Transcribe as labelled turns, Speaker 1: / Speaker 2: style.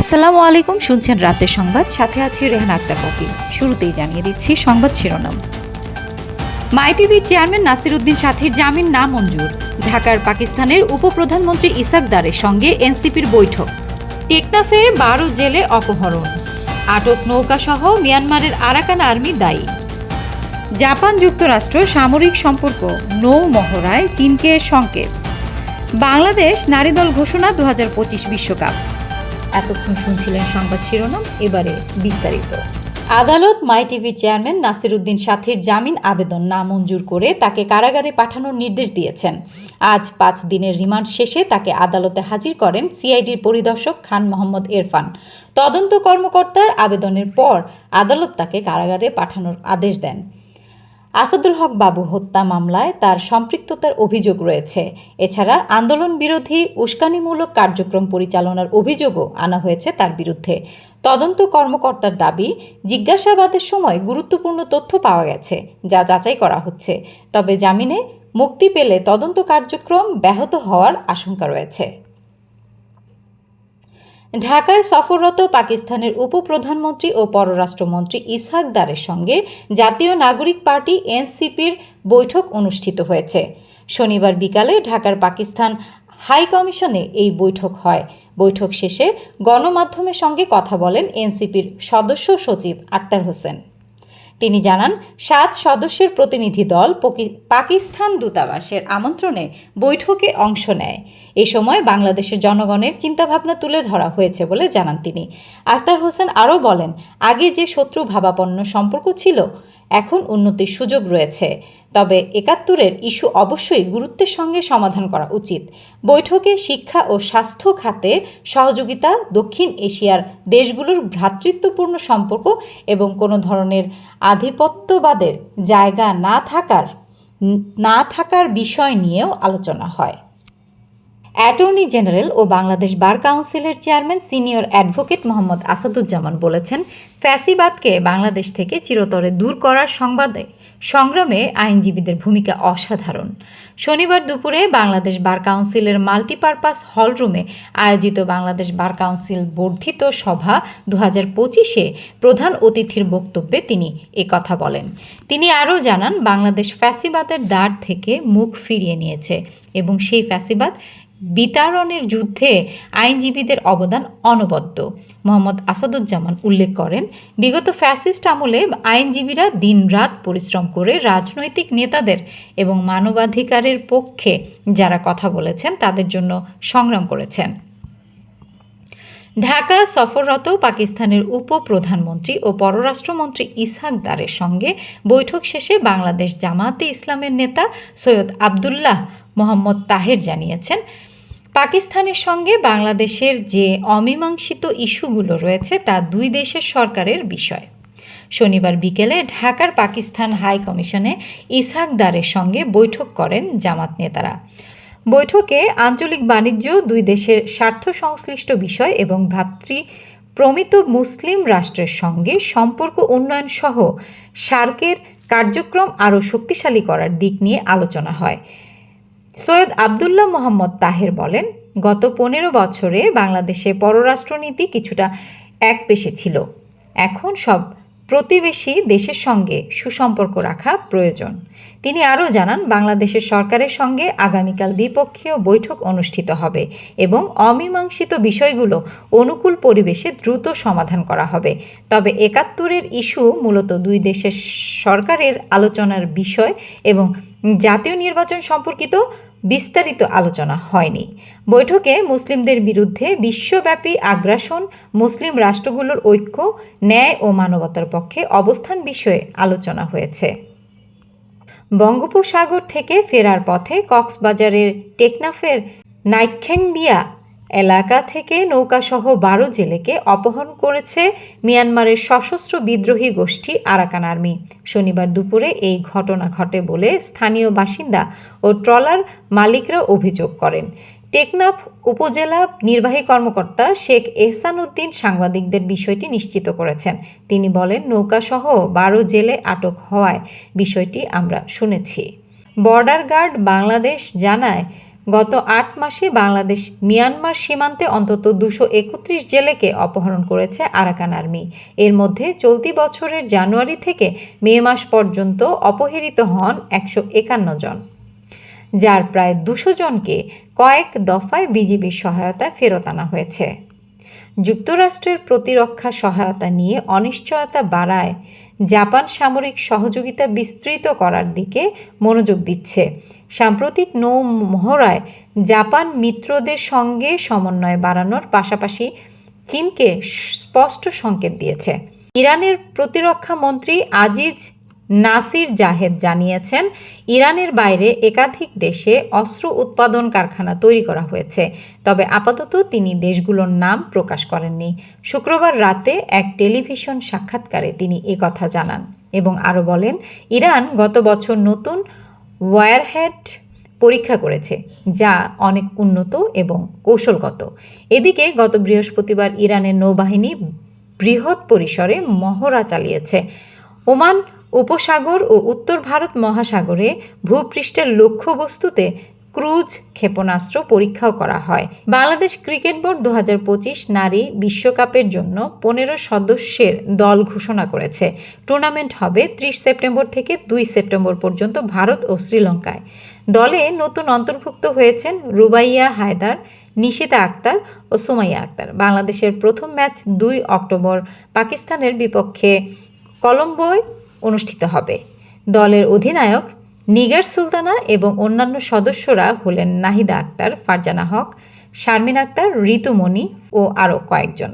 Speaker 1: আসসালামু আলাইকুম, শুনছেন রাতের সংবাদ। সাথে আছি রেহান আক্তার কপি শুরুতেই জানিয়ে দিচ্ছি সংবাদ শিরোনাম। মাই টিভির চেয়ারম্যান নাসির উদ্দিন সাথীর জামিন না মঞ্জুর ঢাকার পাকিস্তানের উপপ্রধানমন্ত্রী ইসাক দারের সঙ্গে এনসিপির বৈঠক। টেকনাফে বারো জেলে অপহরণ। আটক নৌকাসহ মিয়ানমারের আরাকান আর্মি দায়ী। জাপান যুক্তরাষ্ট্র সামরিক সম্পর্ক, নৌ মহড়ায় চীনকে সংকেত। বাংলাদেশ নারী দল ঘোষণা দু বিশ্বকাপ। এতক্ষণ শুনছিলেন সংবাদ শিরোনাম এবারে বিস্তারিত। আদালত মাই টিভির চেয়ারম্যান নাসির উদ্দিন সাথীর জামিন আবেদন নামঞ্জুর করে তাকে কারাগারে পাঠানোর নির্দেশ দিয়েছেন। আজ পাঁচ দিনের রিমান্ড শেষে তাকে আদালতে হাজির করেন সিআইডির পরিদর্শক খান মোহাম্মদ এরফান। তদন্ত কর্মকর্তার আবেদনের পর আদালত তাকে কারাগারে পাঠানোর আদেশ দেন। আসাদুল হক বাবু হত্যা মামলায় তার সম্পৃক্ততার অভিযোগ রয়েছে। এছাড়া আন্দোলন বিরোধী উস্কানিমূলক কার্যক্রম পরিচালনার অভিযোগও আনা হয়েছে তার বিরুদ্ধে। তদন্ত কর্মকর্তার দাবি, জিজ্ঞাসাবাদের সময় গুরুত্বপূর্ণ তথ্য পাওয়া গেছে, যা যাচাই করা হচ্ছে। তবে জামিনে মুক্তি পেলে তদন্ত কার্যক্রম ব্যাহত হওয়ার আশঙ্কা রয়েছে। ঢাকায় সফররত পাকিস্তানের উপপ্রধানমন্ত্রী ও পররাষ্ট্রমন্ত্রী ইসহাক দারের সঙ্গে জাতীয় নাগরিক পার্টি এনসিপির বৈঠক অনুষ্ঠিত হয়েছে। শনিবার বিকালে ঢাকার পাকিস্তান হাই কমিশনে এই বৈঠক হয়। বৈঠক শেষে গণমাধ্যমের সঙ্গে কথা বলেন এনসিপির সদস্য সচিব আক্তার হোসেন। তিনি জানান, সাত সদস্যের প্রতিনিধি দল পাকিস্তান দূতাবাসের আমন্ত্রণে বৈঠকে অংশ নেয়। এ সময় বাংলাদেশের জনগণের চিন্তাভাবনা তুলে ধরা হয়েছে বলে জানান তিনি। আক্তার হোসেন আরও বলেন, আগে যে শত্রু ভাবাপন্ন সম্পর্ক ছিল এখন উন্নতির সুযোগ রয়েছে। তবে একাত্তরের ইস্যু অবশ্যই গুরুত্বের সঙ্গে সমাধান করা উচিত। বৈঠকে শিক্ষা ও স্বাস্থ্য খাতে সহযোগিতা, দক্ষিণ এশিয়ার দেশগুলোর ভ্রাতৃত্বপূর্ণ সম্পর্ক এবং কোনো ধরনের আধিপত্যবাদের জায়গা না থাকার না থাকার বিষয় নিয়েও আলোচনা হয়। অ্যাটর্নি জেনারেল ও বাংলাদেশ বার কাউন্সিলের chairman senior advocate Mohammad Asaduzzaman বলেছেন, ফ্যাসিবাদকে বাংলাদেশ থেকে চিরতরে দূর করার সংবাদে সংগ্রামে আইনজীবীদের ভূমিকা অসাধারণ। শনিবার দুপুরে বাংলাদেশ বার কাউন্সিলের মাল্টিপারপাস হলরুমে আয়োজিত বাংলাদেশ বার কাউন্সিল বর্ধিত সভা দু হাজার পঁচিশে প্রধান অতিথির বক্তব্যে তিনি কথা বলেন। তিনি আরও জানান, বাংলাদেশ ফ্যাসিবাদের দ্বার থেকে মুখ ফিরিয়ে নিয়েছে এবং সেই ফ্যাসিবাদ বিতাড়নের যুদ্ধে আইনজীবীদের অবদান অনবদ্য। মোহাম্মদ আসাদুজ্জামান উল্লেখ করেন, বিগত ফ্যাসিস্ট আমলে আইনজীবীরা দিনরাত পরিশ্রম করে রাজনৈতিক নেতাদের এবং মানবাধিকারের পক্ষে যারা কথা বলেছেন তাদের জন্য সংগ্রাম করেছেন। ঢাকা সফররত পাকিস্তানের উপপ্রধানমন্ত্রী ও পররাষ্ট্রমন্ত্রী ইসহাক দারের সঙ্গে বৈঠক শেষে বাংলাদেশ জামাতে ইসলামের নেতা সৈয়দ আবদুল্লাহ মোহাম্মদ তাহের জানিয়েছেন পাকিস্তানের সঙ্গে বাংলাদেশের যে অমীমাংসিত ইস্যুগুলো রয়েছে তা দুই দেশের সরকারের বিষয়। শনিবার বিকেলে ঢাকার পাকিস্তান হাই কমিশনে ইসহাক দারের সঙ্গে বৈঠক করেন জামাত নেতারা। বৈঠকে আঞ্চলিক বাণিজ্য, দুই দেশের স্বার্থ সংশ্লিষ্ট বিষয় এবং ভ্রাতৃ প্রমিত মুসলিম রাষ্ট্রের সঙ্গে সম্পর্ক উন্নয়ন সহ সার্কের কার্যক্রম আরও শক্তিশালী করার দিক নিয়ে আলোচনা হয়। সৈয়দ আবদুল্লাহ মোহাম্মদ তাহের বলেন, গত পনেরো বছরে বাংলাদেশে পররাষ্ট্রনীতি কিছুটা এক একপেশে ছিল। এখন সব প্রতিবেশী দেশের সঙ্গে সুসম্পর্ক রাখা প্রয়োজন। তিনি আরও জানান, বাংলাদেশের সরকারের সঙ্গে আগামীকাল দ্বিপক্ষীয় বৈঠক অনুষ্ঠিত হবে এবং অমীমাংসিত বিষয়গুলো অনুকূল পরিবেশে দ্রুত সমাধান করা হবে। তবে একাত্তরের ইস্যু মূলত দুই দেশের সরকারের আলোচনার বিষয় এবং জাতীয় নির্বাচন সম্পর্কিত বিস্তারিত আলোচনা হয়নি। বৈঠকে মুসলিমদের বিরুদ্ধে বিশ্বব্যাপী আগ্রাসন, মুসলিম রাষ্ট্রগুলোর ঐক্য, ন্যায় ও মানবতার পক্ষে অবস্থান বিষয়ে আলোচনা হয়েছে। বঙ্গোপসাগর থেকে ফেরার পথে কক্সবাজারের টেকনাফের নাইখ্যাংদিয়া এলাকা থেকে নৌকাসহ বারো জেলেকে অপহরণ করেছে মিয়ানমারের সশস্ত্র বিদ্রোহী গোষ্ঠী আরাকান আর্মি। শনিবার দুপুরে এই ঘটনা ঘটে বলে স্থানীয় বাসিন্দা ও ট্রলার মালিকরা অভিযোগ করেন। টেকনাফ উপজেলা নির্বাহী কর্মকর্তা শেখ এহসান উদ্দিন সাংবাদিকদের বিষয়টি নিশ্চিত করেছেন। তিনি বলেন, নৌকাসহ বারো জেলে আটক হওয়ায় বিষয়টি আমরা শুনেছি। বর্ডার গার্ড বাংলাদেশ জানায় গত আট মাসে বাংলাদেশ মিয়ানমার সীমান্তে অন্তত দুশো একত্রিশ জেলেকে অপহরণ করেছে আরাকান আর্মি। এর মধ্যে চলতি বছরের জানুয়ারি থেকে মে মাস পর্যন্ত অপহৃত হন একশো একান্ন জন। যার প্রায় দুশো জনকে কয়েক দফায় বিজিবির সহায়তায় ফেরত আনা হয়েছে। যুক্তরাষ্ট্রের প্রতিরক্ষা সহায়তা নিয়ে অনিশ্চয়তা বাড়ায়, জাপান সামরিক সহযোগিতা বিস্তৃত করার দিকে মনোযোগ দিচ্ছে। সাম্প্রতিক নৌ মহড়ায় জাপান মিত্রদের সঙ্গে সমন্বয় বাড়ানোর পাশাপাশি চীনকে স্পষ্ট সংকেত দিয়েছে। ইরানের প্রতিরক্ষা মন্ত্রী আজিজ নাসির জাহেদ জানিয়েছেন, ইরানের বাইরে একাধিক দেশে অস্ত্র উৎপাদন কারখানা তৈরি করা হয়েছে। তবে আপাতত তিনি দেশগুলোর নাম প্রকাশ করেননি। শুক্রবার রাতে এক টেলিভিশন সাক্ষাৎকারে তিনি কথা জানান এবং আরও বলেন, ইরান গত বছর নতুন ওয়ারহেড পরীক্ষা করেছে, যা অনেক উন্নত এবং কৌশলগত। এদিকে গত বৃহস্পতিবার ইরানের নৌবাহিনী বৃহৎ পরিসরে মহড়া চালিয়েছে। ওমান উপসাগর ও উত্তর ভারত মহাসাগরে ভূপৃষ্ঠের লক্ষ্যবস্তুতে ক্রুজ ক্ষেপণাস্ত্র পরীক্ষাও করা হয়। বাংলাদেশ ক্রিকেট বোর্ড দু হাজার পঁচিশ নারী বিশ্বকাপের জন্য পনেরো সদস্যের দল ঘোষণা করেছে। টুর্নামেন্ট হবে ত্রিশ সেপ্টেম্বর থেকে দুই সেপ্টেম্বর পর্যন্ত ভারত ও শ্রীলঙ্কায়। দলে নতুন অন্তর্ভুক্ত হয়েছেন রুবাইয়া হায়দার, নিশিতা আক্তার ও সুমাইয়া আক্তার। বাংলাদেশের প্রথম ম্যাচ দুই অক্টোবর, পাকিস্তানের বিপক্ষে কলম্বোয় অনুষ্ঠিত হবে। দলের অধিনায়ক নিগার সুলতানা এবং অন্যান্য সদস্যরা হলেন নাহিদা আক্তার, ফারজানা হক, শারমিন আক্তার, ঋতুমণি ও আরও কয়েকজন।